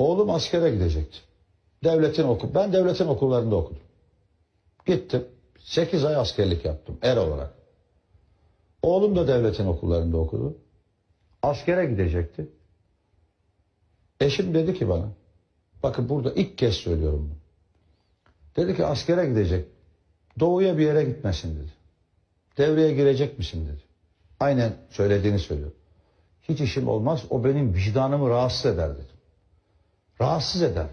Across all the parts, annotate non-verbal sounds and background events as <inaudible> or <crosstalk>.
Oğlum askere gidecekti. Devletin oku. Ben devletin okullarında okudum. Gittim. 8 ay askerlik yaptım er olarak. Oğlum da devletin okullarında okudu. Askere gidecekti. Eşim dedi ki bana, bakın burada ilk kez söylüyorum bunu. Dedi ki askere gidecek. Doğuya bir yere gitmesin dedi. Devreye girecek misin dedi. Aynen söylediğini söylüyor. Hiç işim olmaz. O benim vicdanımı rahatsız eder dedim. Rahatsız eder.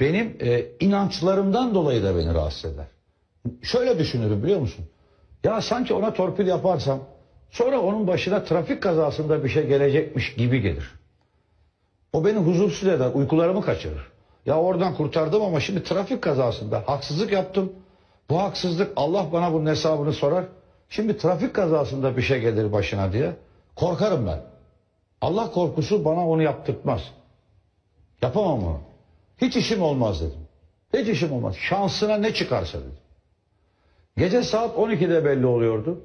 Benim e, inançlarımdan dolayı da beni rahatsız eder. Şöyle düşünürüm biliyor musun? Ya sanki ona torpil yaparsam sonra onun başına trafik kazasında bir şey gelecekmiş gibi gelir. O beni huzursuz eder, uykularımı kaçırır. Ya oradan kurtardım ama şimdi trafik kazasında haksızlık yaptım. Bu haksızlık Allah bana bunun hesabını sorar. Şimdi trafik kazasında bir şey gelir başına diye korkarım ben. Allah korkusu bana onu yaptırtmaz. Yapamam onu. Hiç işim olmaz dedim. Hiç işim olmaz. Şansına ne çıkarsa dedim. Gece saat 12'de belli oluyordu.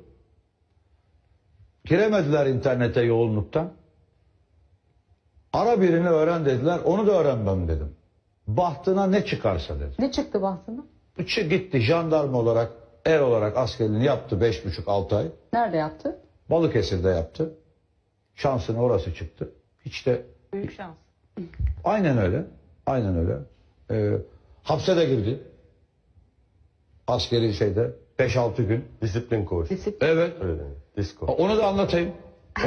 Giremediler internete yoğunluktan. Ara birini öğren dediler. Onu da öğrenmem dedim. Bahtına ne çıkarsa dedim. Ne çıktı bahtına? Üçü gitti jandarma olarak, er olarak askerliğini yaptı beş buçuk altı ay. Nerede yaptı? Balıkesir'de yaptı. Şansına orası çıktı. Hiç de Büyük şans. Aynen öyle. Aynen öyle. Ee, hapse de girdi. Askeri şeyde 5-6 gün. Disiplin koğuş. Disiplin. Evet. Öyle. Disko. Onu da anlatayım.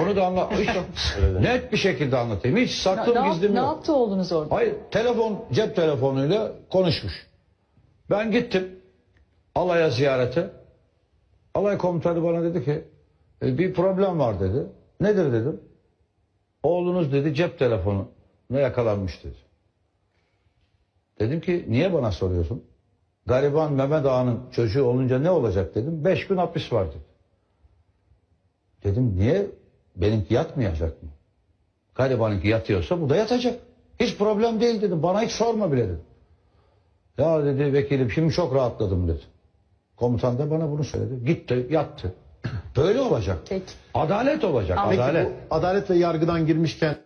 Onu da anlat. Hiç- <laughs> net bir şekilde anlatayım. Hiç Ne, saklım ne, gizlim ne yok. yaptı oğlunuz orada? Hayır telefon cep telefonuyla konuşmuş. Ben gittim alaya ziyarete. Alay komutanı bana dedi ki "E, bir problem var dedi. Nedir dedim. Oğlunuz dedi cep telefonu yakalanmış dedi. Dedim ki niye bana soruyorsun? Gariban Mehmet Ağa'nın çocuğu olunca ne olacak dedim. Beş gün hapis var dedi. Dedim niye? Benimki yatmayacak mı? Garibanınki yatıyorsa bu da yatacak. Hiç problem değil dedim. Bana hiç sorma bile dedim. Ya dedi vekilim şimdi çok rahatladım dedi. Komutan da bana bunu söyledi. Gitti yattı. <clears throat> Böyle olacak. Peki. Adalet olacak. Peki adalet. Bu adalet ve yargıdan girmişken